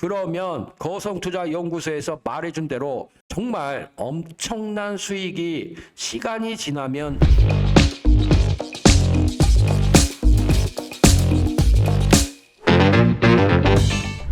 그러면 거성투자연구소에서 말해준 대로 정말 엄청난 수익이 시간이 지나면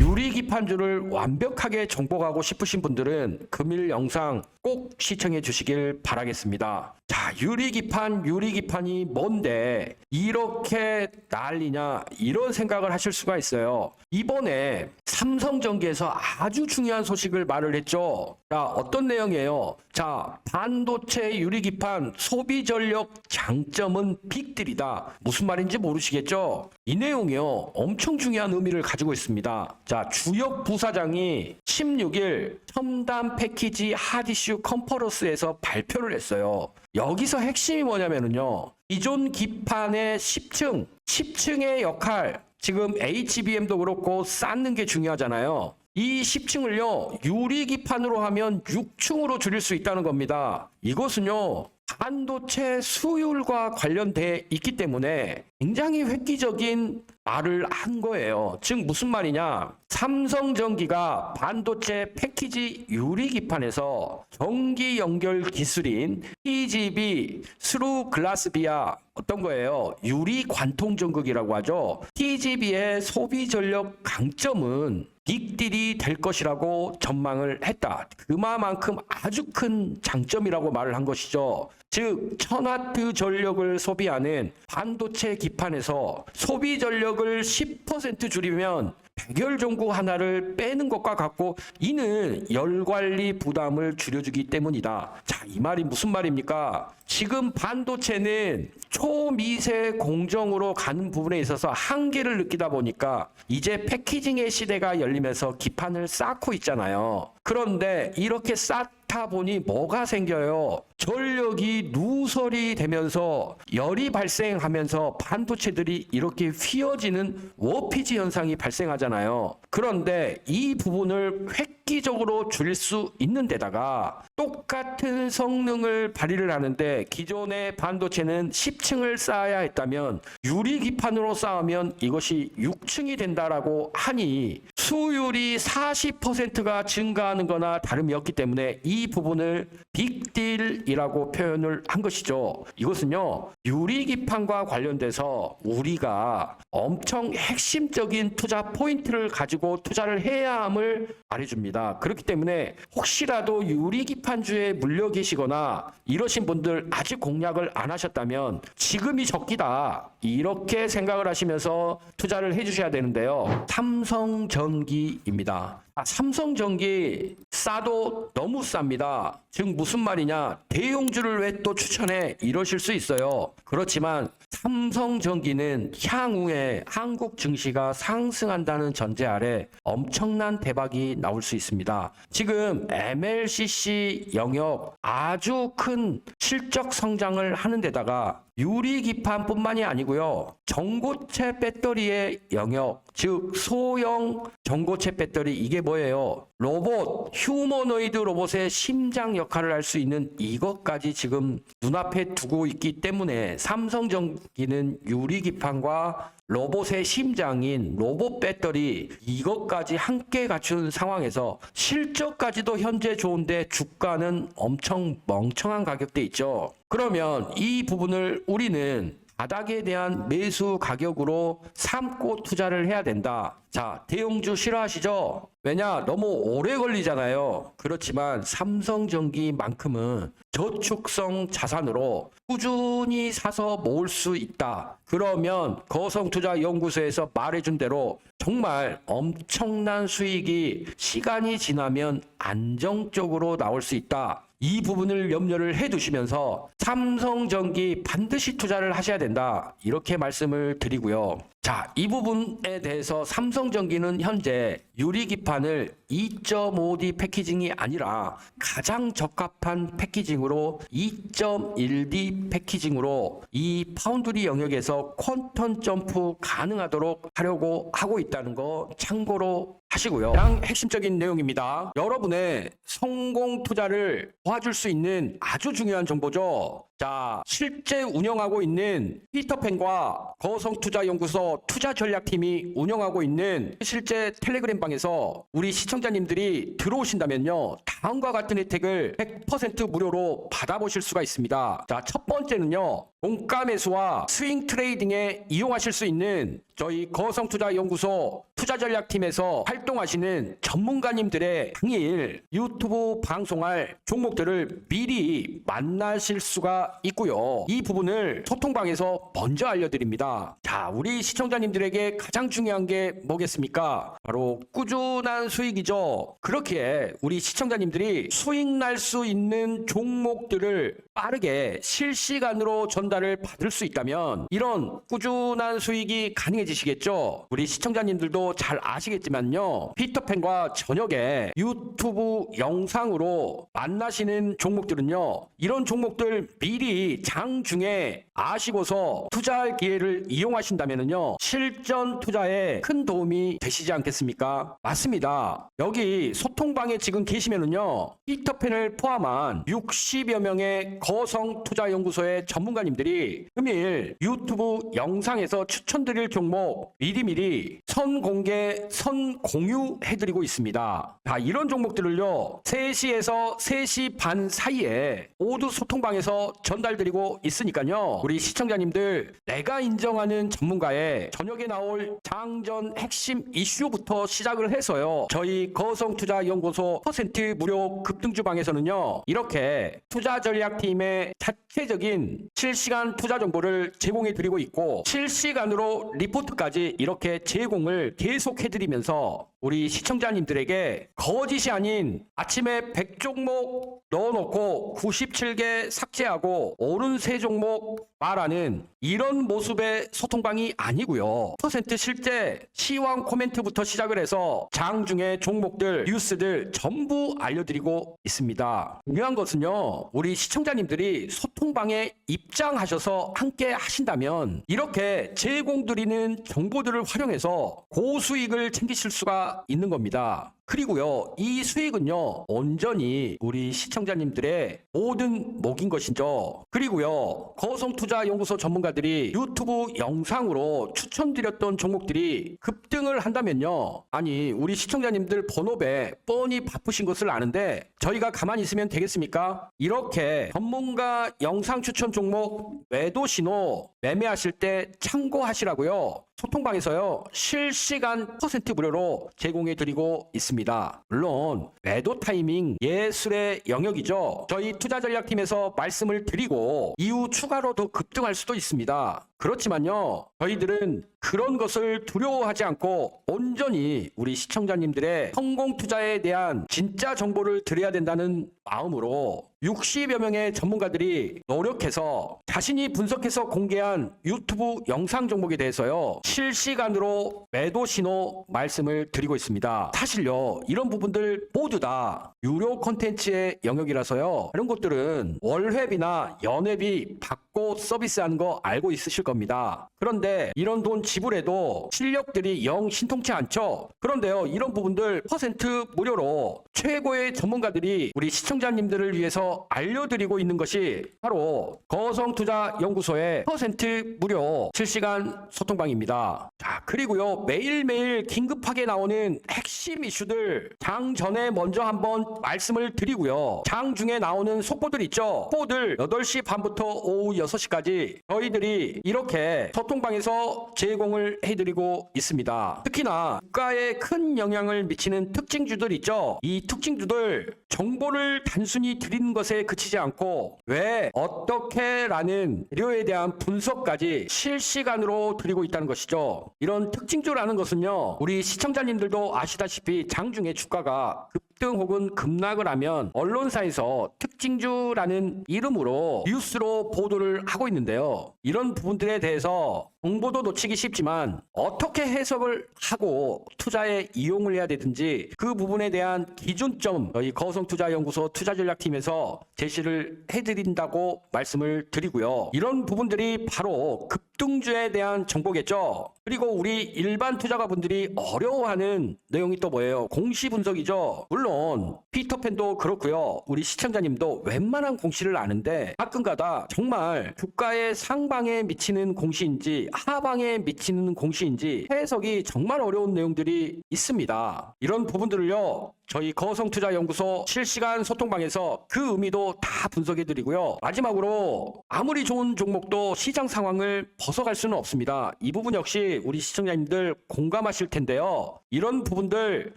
유리기판주를 완벽하게 정복하고 싶으신 분들은 금일 영상 꼭 시청해 주시길 바라겠습니다. 자, 유리기판, 유리기판이 뭔데 이렇게 난리냐 이런 생각을 하실 수가 있어요. 이번에 삼성전기에서 아주 중요한 소식을 말을 했죠. 자, 어떤 내용이에요? 자, 반도체 유리기판 소비 전력 장점은 빅딜이다. 무슨 말인지 모르시겠죠? 이 내용이요. 엄청 중요한 의미를 가지고 있습니다. 자, 주역 부사장이 16일 첨단 패키지 하디슈 컨퍼런스에서 발표를 했어요. 여기서 핵심이 뭐냐면요. 기존 기판의 10층, 10층의 역할, 지금 HBM도 그렇고 쌓는 게 중요하잖아요. 이 10층을요, 유리 기판으로 하면 6층으로 줄일 수 있다는 겁니다. 이것은요, 반도체 수율과 관련돼 있기 때문에 굉장히 획기적인 말을 한 거예요. 즉 무슨 말이냐? 삼성전기가 반도체 패키지 유리 기판에서 전기 연결 기술인 TGB 스루 글라스비아 어떤 거예요? 유리 관통 전극이라고 하죠. TGB의 소비 전력 강점은 빅딜이 될 것이라고 전망을 했다. 그만큼 아주 큰 장점이라고 말을 한 것이죠. 즉, 1000와트 전력을 소비하는 반도체 기판에서 소비 전력을 10% 줄이면 백열전구 하나를 빼는 것과 같고 이는 열 관리 부담을 줄여주기 때문이다. 자, 이 말이 무슨 말입니까? 지금 반도체는 초미세 공정으로 가는 부분에 있어서 한계를 느끼다 보니까 이제 패키징의 시대가 열리면서 기판을 쌓고 있잖아요. 그런데 이렇게 쌓다 보니 뭐가 생겨요? 전력이 누설이 되면서 열이 발생하면서 반도체들이 이렇게 휘어지는 워피지 현상이 발생하잖아요. 그런데 이 부분을 획기적으로 줄일 수 있는 데다가 똑같은 성능을 발휘를 하는데 기존의 반도체는 10층을 쌓아야 했다면 유리 기판으로 쌓으면 이것이 6층이 된다라고 하니 수율이 40%가 증가하는 거나 다름이 없기 때문에 이 부분을 빅딜 이라고 표현을 한 것이죠. 이것은요, 유리기판과 관련돼서 우리가 엄청 핵심적인 투자 포인트를 가지고 투자를 해야 함을 말해줍니다. 그렇기 때문에 혹시라도 유리기판주에 물려 계시거나 이러신 분들 아직 공략을 안 하셨다면 지금이 적기다. 이렇게 생각을 하시면서 투자를 해주셔야 되는데요. 삼성전기입니다. 아, 삼성전기 싸도 너무 쌉니다. 즉 무슨 말이냐? 대용주를 왜 또 추천해? 이러실 수 있어요. 그렇지만 삼성전기는 향후에 한국 증시가 상승한다는 전제 아래 엄청난 대박이 나올 수 있습니다. 지금 MLCC 영역 아주 큰 실적 성장을 하는 데다가 유리 기판뿐만이 아니고요. 전고체 배터리의 영역, 즉 소형 전고체 배터리 이게 뭐예요? 로봇, 휴머노이드 로봇의 심장 역할을 할 수 있는 이것까지 지금 눈앞에 두고 있기 때문에 삼성전기는 유리 기판과 로봇의 심장인 로봇 배터리 이것까지 함께 갖춘 상황에서 실적까지도 현재 좋은데 주가는 엄청 멍청한 가격대 있죠. 그러면 이 부분을 우리는 바닥에 대한 매수 가격으로 삼고 투자를 해야 된다. 자, 대용주 싫어하시죠? 왜냐? 너무 오래 걸리잖아요. 그렇지만 삼성전기만큼은 저축성 자산으로 꾸준히 사서 모을 수 있다. 그러면 거성투자연구소에서 말해준 대로 정말 엄청난 수익이 시간이 지나면 안정적으로 나올 수 있다. 이 부분을 염려를 해 두시면서 삼성전기 반드시 투자를 하셔야 된다. 이렇게 말씀을 드리고요. 자, 이 부분에 대해서 삼성전기는 현재 유리기판을 2.5D 패키징이 아니라 가장 적합한 패키징으로 2.1D 패키징으로 이 파운드리 영역에서 퀀텀 점프 가능하도록 하려고 하고 있다는 거 참고로 하시고요. 가장 핵심적인 내용입니다. 여러분의 성공 투자를 도와줄 수 있는 아주 중요한 정보죠. 자, 실제 운영하고 있는 피터팬과 거성투자연구소 투자전략팀이 운영하고 있는 실제 텔레그램 방에서 우리 시청자님들이 들어오신다면요. 다음과 같은 혜택을 100% 무료로 받아보실 수가 있습니다. 자, 첫 번째는요. 공가 매수와 스윙 트레이딩에 이용하실 수 있는 저희 거성투자연구소 투자전략팀에서 활동하시는 전문가님들의 당일 유튜브 방송할 종목들을 미리 만나실 수가 있고요. 이 부분을 소통방에서 먼저 알려드립니다. 자, 우리 시청자님들에게 가장 중요한 게 뭐겠습니까? 바로 꾸준한 수익이죠. 그렇기에 우리 시청자님들이 수익 날 수 있는 종목들을 빠르게 실시간으로 전달을 받을 수 있다면 이런 꾸준한 수익이 가능해지시겠죠. 우리 시청자님들도 잘 아시겠지만요. 피터팬과 저녁에 유튜브 영상으로 만나시는 종목들은요. 이런 종목들 미리 장 중에 아시고서 투자할 기회를 이용하신다면요. 실전 투자에 큰 도움이 되시지 않겠습니까? 맞습니다. 여기 소통방에 지금 계시면은요. 피터팬을 포함한 60여 명의 거성 투자연구소의 전문가님들이 금일 유튜브 영상에서 추천드릴 종목 미리미리 선공개, 선공유해드리고 있습니다. 자, 이런 종목들을요, 3시에서 3시 반 사이에 모두 소통방에서 전달드리고 있으니까요, 우리 시청자님들, 내가 인정하는 전문가의 저녁에 나올 장전 핵심 이슈부터 시작을 해서요, 저희 거성투자연구소 퍼센트 무료 급등주방에서는요, 이렇게 투자전략팀의 자체적인 실시간 투자 정보를 제공해 드리고 있고 실시간으로 리포트까지 이렇게 제공을 계속 해 드리면서 우리 시청자님들에게 거짓이 아닌 아침에 100종목 넣어놓고 97개 삭제하고 옳은 세 종목 말하는 이런 모습의 소통방이 아니고요. 퍼센트 실제 시황 코멘트부터 시작을 해서 장중에 종목들, 뉴스들 전부 알려드리고 있습니다. 중요한 것은요. 우리 시청자님들이 소통방에 입장하셔서 함께 하신다면 이렇게 제공드리는 정보들을 활용해서 고수익을 챙기실 수가 있는 겁니다. 그리고요, 이 수익은요, 온전히 우리 시청자님들의 모든 목인 것이죠. 그리고요, 거성투자연구소 전문가들이 유튜브 영상으로 추천드렸던 종목들이 급등을 한다면요. 아니, 우리 시청자님들 본업에 뻔히 바쁘신 것을 아는데 저희가 가만히 있으면 되겠습니까? 이렇게 전문가 영상 추천 종목 매도 신호 매매하실 때 참고하시라고요. 소통방에서요 실시간 퍼센트 무료로 제공해 드리고 있습니다. 물론 매도 타이밍 예술의 영역이죠. 저희 투자전략팀에서 말씀을 드리고 이후 추가로 더 급등할 수도 있습니다. 그렇지만요 저희들은 그런 것을 두려워하지 않고 온전히 우리 시청자님들의 성공 투자에 대한 진짜 정보를 드려야 된다는 마음으로 60여 명의 전문가들이 노력해서 자신이 분석해서 공개한 유튜브 영상 종목에 대해서요 실시간으로 매도 신호 말씀을 드리고 있습니다. 사실요 이런 부분들 모두 다 유료 콘텐츠의 영역이라서요 이런 것들은 월회비나 연회비 받고 서비스하는 거 알고 있으실 겁니다. 그런데 이런 돈 지불해도 실력들이 영 신통치 않죠. 그런데요 이런 부분들 퍼센트 무료로 최고의 전문가들이 우리 시청자님들을 위해서 알려드리고 있는 것이 바로 거성투자연구소의 퍼센트 무료 실시간 소통방입니다. 자, 그리고요, 매일매일 긴급하게 나오는 핵심 이슈들 장 전에 먼저 한번 말씀을 드리고요. 장 중에 나오는 속보들 있죠? 속보들 8시 반부터 오후 6 시까지 저희들이 이렇게 소통방에서 제공을 해드리고 있습니다. 특히나 국가에 큰 영향을 미치는 특징주들 있죠? 이 특징주들 정보를 단순히 드리는 것에 그치지 않고 왜 어떻게 라는 재료에 대한 분석까지 실시간으로 드리고 있다는 것이죠. 이런 특징주라는 것은요. 우리 시청자님들도 아시다시피 장중에 주가가 급 등 혹은 급락을 하면 언론사에서 특징주라는 이름으로 뉴스로 보도를 하고 있는데요. 이런 부분들에 대해서 정보도 놓치기 쉽지만 어떻게 해석을 하고 투자에 이용을 해야 되든지 그 부분에 대한 기준점 저희 거성투자연구소 투자전략팀에서 제시를 해드린다고 말씀을 드리고요. 이런 부분들이 바로 급등주에 대한 정보겠죠. 그리고 우리 일반 투자가분들이 어려워하는 내용이 또 뭐예요? 공시 분석이죠. 물론 피터팬도 그렇고요. 우리 시청자님도 웬만한 공시를 아는데 가끔가다 정말 주가의 상방에 미치는 공시인지 하방에 미치는 공시인지 해석이 정말 어려운 내용들이 있습니다. 이런 부분들을요. 저희 거성투자연구소 실시간 소통방에서 그 의미도 다 분석해 드리고요. 마지막으로 아무리 좋은 종목도 시장 상황을 벗어갈 수는 없습니다. 이 부분 역시 우리 시청자님들 공감하실 텐데요. 이런 부분들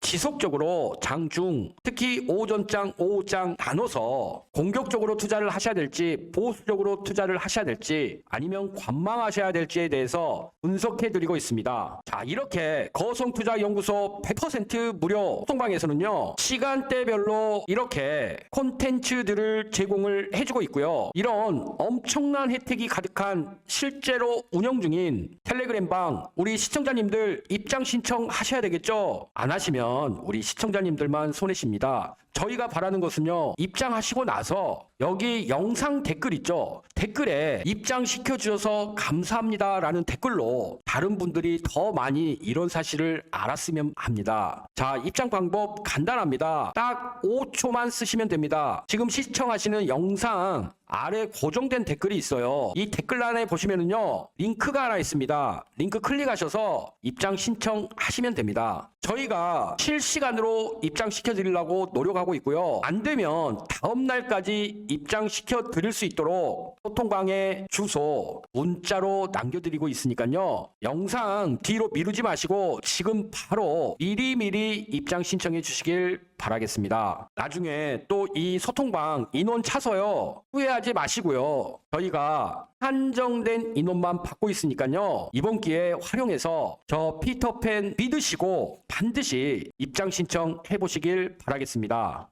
지속적으로 장중 특히 오전장, 오후장 나눠서 공격적으로 투자를 하셔야 될지 보수적으로 투자를 하셔야 될지 아니면 관망하셔야 될지에 대해서 분석해 드리고 있습니다. 자, 이렇게 거성투자연구소 100% 무료 소통방에서는요. 시간대별로 이렇게 콘텐츠들을 제공을 해주고 있고요. 이런 엄청난 혜택이 가득한 실제로 운영 중인 텔레그램 방 우리 시청자님들 입장 신청하셔야 되겠죠? 안 하시면 우리 시청자님들만 손해십니다. 저희가 바라는 것은요, 입장하시고 나서 여기 영상 댓글 있죠? 댓글에 입장시켜 주셔서 감사합니다 라는 댓글로 다른 분들이 더 많이 이런 사실을 알았으면 합니다. 자, 입장 방법 간 단합니다. 딱 5초만 쓰시면 됩니다. 지금 시청하시는 영상 아래 고정된 댓글이 있어요. 이 댓글란에 보시면은요, 링크가 하나 있습니다. 링크 클릭하셔서 입장 신청하시면 됩니다. 저희가 실시간으로 입장시켜 드리려고 노력하고 있고요. 안 되면 다음 날까지 입장시켜 드릴 수 있도록 소통방에 주소 문자로 남겨드리고 있으니까요. 영상 뒤로 미루지 마시고 지금 바로 미리미리 입장 신청해 주시길 바라겠습니다. 나중에 또 이 소통방 인원 차서요. 후회하지 마시고요. 저희가 한정된 인원만 받고 있으니까요. 이번 기회에 활용해서 저 피터팬 믿으시고 반드시 입장 신청해 보시길 바라겠습니다.